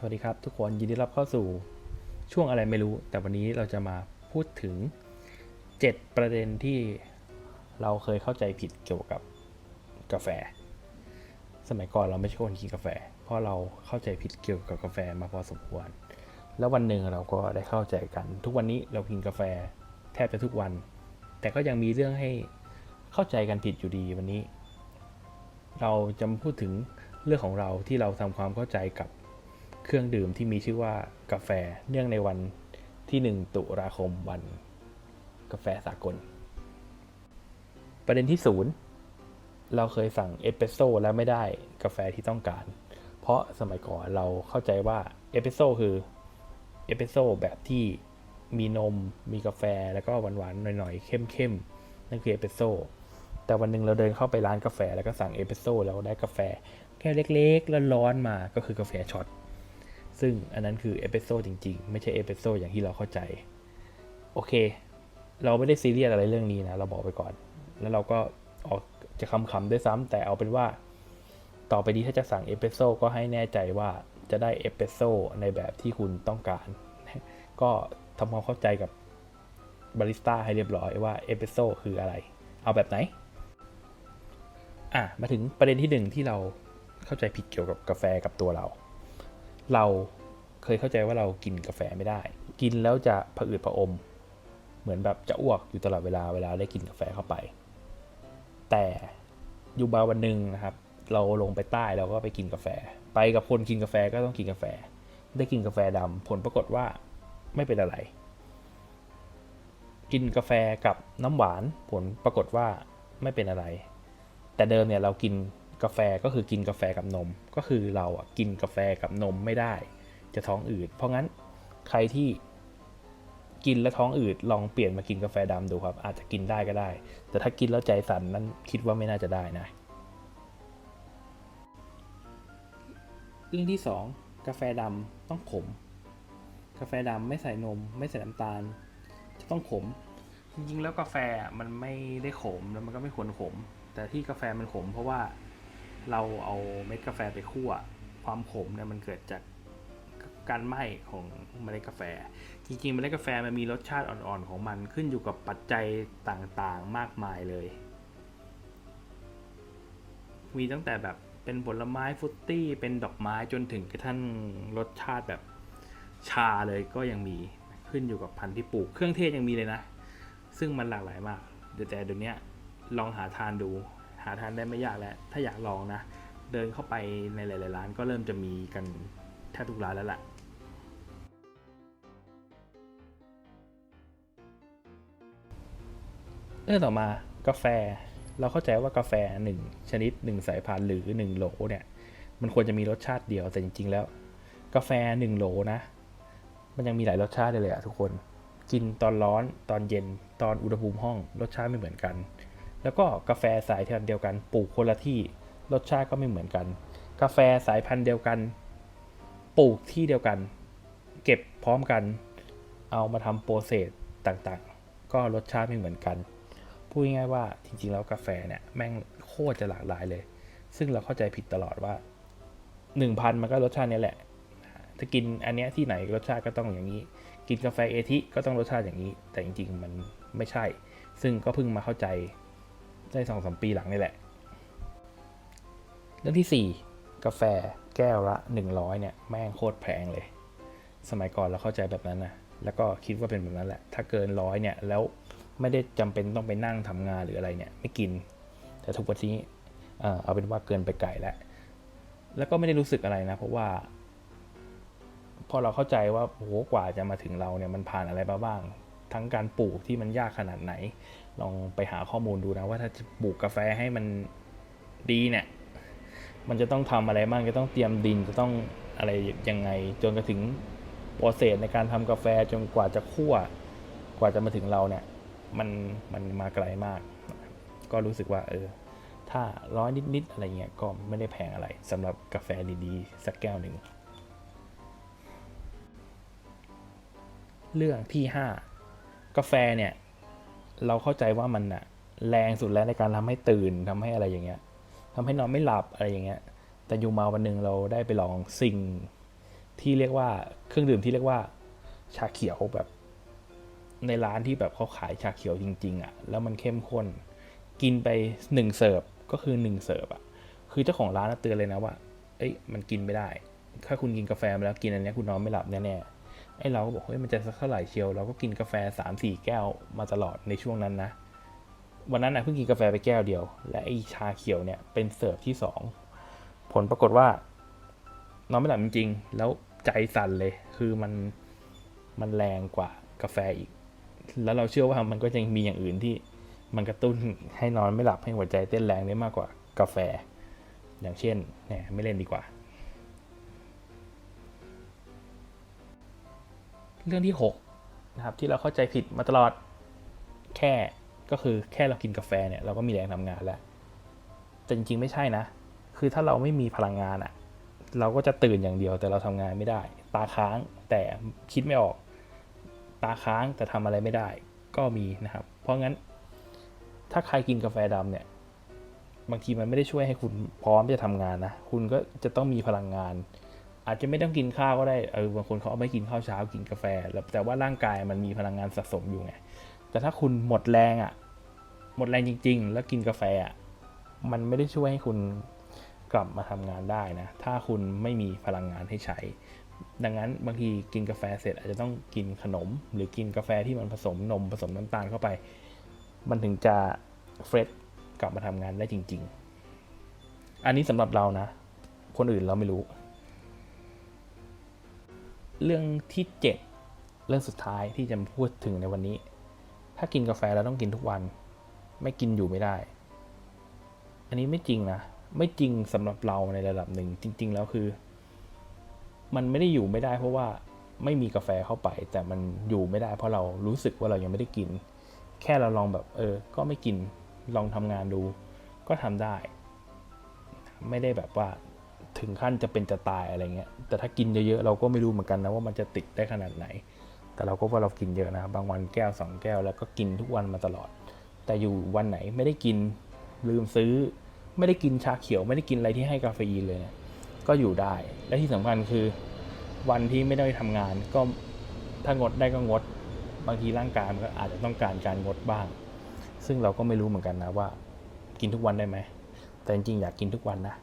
สวัสดีครับทุกคนยินดีรับเข้าสู่ช่วงอะไรไม่รู้ แต่วันนี้เราจะมาพูดถึง 7 ประเด็นที่เราเคยเข้าใจผิดเกี่ยวกับกาแฟ สมัยก่อนเราไม่ใช่คนกินกาแฟ เพราะเราเข้าใจผิดเกี่ยวกับกาแฟมาพอสมควร แล้ววันหนึ่งเราก็ได้เข้าใจกัน ทุกวันนี้เรากินกาแฟแทบจะทุกวัน แต่ก็ยังมีเรื่องให้เข้าใจกันผิดอยู่ดีวันนี้ เราจะพูดถึงเรื่องของเราที่เราทำความเข้าใจกับ เครื่องดื่มที่มีชื่อว่ากาแฟเนื่องในวันที่ 1 ตุลาคมวัน กาแฟสากล ประเด็นที่ศูนย์เราเคยสั่งเอสเปรสโซ่แล้วไม่ได้กาแฟที่ต้องการ เพราะสมัยก่อนเราเข้าใจว่าเอสเปรสโซ่คือเอสเปรสโซ่แบบที่มีนมมีกาแฟแล้วก็หวานๆหน่อยๆเข้มๆนั่นคือเอสเปรสโซ่แต่วันหนึ่งเราเดินเข้าไปร้านกาแฟแล้วก็สั่งเอสเปรสโซ่แล้วได้กาแฟแค่เล็กๆแล้วร้อนมาก็คือกาแฟช็อต ซึ่งอันนั้นคือเอสเปรสโซ่จริงๆ ไม่ใช่เอสเปรสโซ่อย่างที่เราเข้าใจ โอเค เราไม่ได้ซีเรียสอะไรเรื่องนี้นะ เราบอกไปก่อน แล้วเราก็ออกจะคำๆด้วยซ้ำแต่เอาเป็นว่า ต่อไปนี้ถ้าจะสั่งเอสเปรสโซ่ก็ให้แน่ใจว่าจะได้เอสเปรสโซ่ในแบบที่คุณต้องการ ก็ทำความเข้าใจกับบาริสต้าให้เรียบร้อยว่าเอสเปรสโซ่คืออะไร เอาแบบไหน อะ มาถึงประเด็นที่หนึ่งที่เราเข้าใจผิดเกี่ยวกับกาแฟกับตัวเรา เราเคยเข้าใจว่าเรากินกาแฟไม่ได้ กินแล้วจะผะอืดผะอม เหมือนแบบจะอ้วกอยู่ตลอดเวลาเวลาได้กินกาแฟเข้าไป แต่อยู่บาวันหนึ่งนะครับ เราลงไปใต้เราก็ไปกินกาแฟ ไปกับคนกินกาแฟก็ต้องกินกาแฟ ได้กินกาแฟดำผลปรากฏว่าไม่เป็นอะไร กินกาแฟกับน้ำหวาน ผลปรากฏว่าไม่เป็นอะไร แต่เดิมเนี่ยเรากิน กาแฟก็คือกินกาแฟกับนม ก็คือเราอะกินกาแฟกับนมไม่ได้ จะท้องอืดเพราะงั้นใครที่กินแล้วท้องอืดลองเปลี่ยนมากินกาแฟดำดูครับ อาจจะกินได้ก็ได้ แต่ถ้ากินแล้วใจสั่นนั้นคิดว่าไม่น่าจะได้นะ เรื่องที่สองกาแฟดำต้องขม กาแฟดำไม่ใส่นม ไม่ใส่น้ำตาล จะต้องขม จริงๆแล้วกาแฟมันไม่ได้ขมแล้วมันก็ไม่ควรขม แต่ที่กาแฟมันขมเพราะว่า เราเอาเม็ดกาแฟไปคั่ว ความขมเนี่ยมันเกิดจากการไหม้ของเมล็ดกาแฟ จริงๆเมล็ดกาแฟมันมีรสชาติอ่อนๆของมันขึ้นอยู่กับปัจจัยต่างๆมากมายเลย มีตั้งแต่แบบเป็นผลไม้ฟุตตี้ เป็นดอกไม้จนถึงกระทั่งรสชาติแบบชาเลยก็ยังมีขึ้นอยู่กับพันธุ์ที่ปลูกเครื่องเทศยังมีเลยนะ ซึ่งมันหลากหลายมากเดี๋ยวแต่เดี๋ยวนี้ลองหาทานดู หาทานได้ไม่ยากแล้ว ถ้าอยากลองนะ เดินเข้าไปในหลายๆร้านก็เริ่มจะมีกันแทบทุกร้านแล้วแหละเรื่องต่อมากาแฟ เราเข้าใจว่ากาแฟหนึ่งชนิดหนึ่งสายพันธุ์หรือหนึ่งโหลเนี่ย มันควรจะมีรสชาติเดียวแต่จริง ๆ แล้ว กาแฟหนึ่งโหลนะ มันยังมีหลายรสชาติเลยอะทุกคน กินตอนร้อนตอนเย็นตอนอุณหภูมิห้องรสชาติไม่เหมือนกัน แล้วก็กาแฟสายพันธุ์เดียวกันปลูกคนละที่รสชาติก็ไม่เหมือนกัน กาแฟสายพันธุ์เดียวกันปลูกที่เดียวกัน เก็บพร้อมกัน เอามาทำโปรเซสต่างๆ ก็รสชาติไม่เหมือนกันพูดง่ายๆว่าจริงๆแล้วกาแฟเนี่ยแม่งโคตรจะหลากหลายเลย ซึ่งเราเข้าใจผิดตลอดว่าหนึ่งพันมันก็รสชาตินี้แหละ ถ้ากินอันเนี้ยที่ไหนรสชาติก็ต้องอย่างนี้ กินกาแฟเอทิก็ต้องรสชาติอย่างนี้ แต่จริงๆมันไม่ใช่ ซึ่งก็เพิ่งมาเข้าใจ ได้สองสามปีหลังนี่แหละ เรื่องที่ 4 กาแฟแก้วละ 100 เนี่ย แม่งโคตรแพงเลย สมัยก่อนเราเข้าใจแบบนั้นนะแล้วก็คิดว่าเป็นแบบนั้นแหละ ถ้าเกินร้อยเนี่ย แล้วไม่ได้จำเป็นต้องไปนั่งทำงานหรืออะไรเนี่ย ไม่กิน แต่ทุกวันนี้เอาเป็นว่าเกินไปไกลแล้ว แล้วก็ไม่ได้รู้สึกอะไรนะ เพราะว่า พอเราเข้าใจว่าโอ้โหกว่าจะมาถึงเราเนี่ยมันผ่านอะไรมาบ้าง ทั้งการปลูกที่มันยากขนาดไหน ลองไปหาข้อมูลดูนะว่าถ้าจะปลูกกาแฟให้มันดีเนี่ยมันจะต้องทำอะไรบ้างจะต้องเตรียมดินจะต้องอะไรยังไง จนกระถึงโปรเซสในการทำกาแฟจนกว่าจะคั่ว กว่าจะมาถึงเราเนี่ย มันมันมาไกลมาก ก็รู้สึกว่าเออถ้าร้อยนิดๆอะไรเงี้ยก็ไม่ได้แพงอะไรสำหรับกาแฟดีๆ สักแก้วหนึ่ง เรื่องที่ 5 กาแฟเนี่ย เราเข้าใจว่ามันอะแรงสุดแล้วในการทำให้ตื่นทำให้อะไรอย่างเงี้ยทำให้นอนไม่หลับอะไรอย่างเงี้ย แต่อยู่มาวันหนึ่งเราได้ไปลองซิงที่เรียกว่าเครื่องดื่มที่เรียกว่าชาเขียวแบบ ในร้านที่แบบเขาขายชาเขียวจริง ๆอะ่ะแล้วมันเข้มข้น กินไปหนึ่งเสิร์ฟก็คือหนึ่งเสิร์ฟอะคือเจ้าของร้านน่ะเตือนเลยนะว่า เอ้ยมันกินไม่ได้ ถ้าคุณกินกาแฟมาแล้วกินอันนี้คุณนอนไม่หลับแน่ๆ ไอ้เราก็บอกเฮ้ยมันจะสักเท่าไหร่เชียวเราก็กินกาแฟสามสี่แก้วมาตลอดในช่วงนั้นนะ วันนั้นนะเพิ่งกินกาแฟไปแก้วเดียว และไอ้ชาเขียวเนี่ยเป็นเสิร์ฟที่สองผลปรากฏว่านอนไม่หลับจริงๆ แล้วใจสั่นเลย คือมันมันแรงกว่ากาแฟอีก แล้วเราเชื่อว่ามันก็ยังมีอย่างอื่นที่มันกระตุ้นให้นอนไม่หลับให้หัวใจเต้นแรงได้มากกว่ากาแฟ อย่างเช่นเนี่ยไม่เล่นดีกว่า เรื่องที่หกนะครับที่เราเข้าใจผิดมาตลอดแค่ก็คือแค่เรากินกาแฟเนี่ยเราก็มีแรงทำงานแล้ว แต่จริงๆไม่ใช่นะ คือถ้าเราไม่มีพลังงานอะเราก็จะตื่นอย่างเดียวแต่เราทำงานไม่ได้ ตาค้างแต่คิดไม่ออก ตาค้างแต่ทำอะไรไม่ได้ ก็มีนะครับ เพราะงั้น ถ้าใครกินกาแฟดำเนี่ย บางทีมันไม่ได้ช่วยให้คุณพร้อมที่จะทำงานนะ คุณก็จะต้องมีพลังงาน อาจจะไม่ต้องกินข้าวก็ได้เออบางคนเขาเอาไม่กินข้าวเช้ากินกาแฟ แต่ว่าร่างกายมันมีพลังงานสะสมอยู่ไงแต่ถ้าคุณหมดแรงอะ่ะ หมดแรงจริง ๆ แล้วกินกาแฟอะมันไม่ได้ช่วยให้คุณกลับมาทำงานได้นะ ถ้าคุณไม่มีพลังงานให้ใช้ ดังนั้นบางทีกินกาแฟเสร็จอาจจะต้องกินขนม หรือกินกาแฟที่มันผสมนมผสมน้ำตาลเข้าไป มันถึงจะเฟรชกลับมาทำงานได้จริง ๆ อันนี้สำหรับเรานะ คนอื่นเราไม่รู้ เรื่องที่เจ็ดเรื่องสุดท้ายที่จะพูดถึงในวันนี้ ถ้ากินกาแฟแล้วต้องกินทุกวัน ไม่กินอยู่ไม่ได้ อันนี้ไม่จริงนะ ไม่จริงสำหรับเราในระดับหนึ่งจริง ๆ แล้วคือ มันไม่ได้อยู่ไม่ได้ เพราะว่าไม่มีกาแฟเข้าไป แต่มันอยู่ไม่ได้เพราะเรารู้สึกว่าเรายังไม่ได้กิน แค่เราลองแบบเออ ก็ไม่กินลองทำงานดู ก็ทำได้ ไม่ได้แบบว่า ถึงขั้นจะเป็นจะตายอะไรเงี้ย แต่ถ้ากินเยอะๆเราก็ไม่รู้เหมือนกันนะว่ามันจะติดได้ขนาดไหน แต่เราก็ว่าเรากินเยอะนะบางวันแก้วสองแก้วแล้วก็กินทุกวันมาตลอด แต่อยู่วันไหนไม่ได้กินลืมซื้อ ไม่ได้กินชาเขียว ไม่ได้กินอะไรที่ให้กาเฟอีนเลยเนี่ยก็อยู่ได้ และที่สำคัญคือ วันที่ไม่ได้ทำงานก็ถ้างดได้ก็งด บางทีร่างกายมันก็อาจจะต้องการการงดบ้าง ซึ่งเราก็ไม่รู้เหมือนกันนะว่า กินทุกวันได้ไหมแต่จริงๆอยากกินทุกวันนะ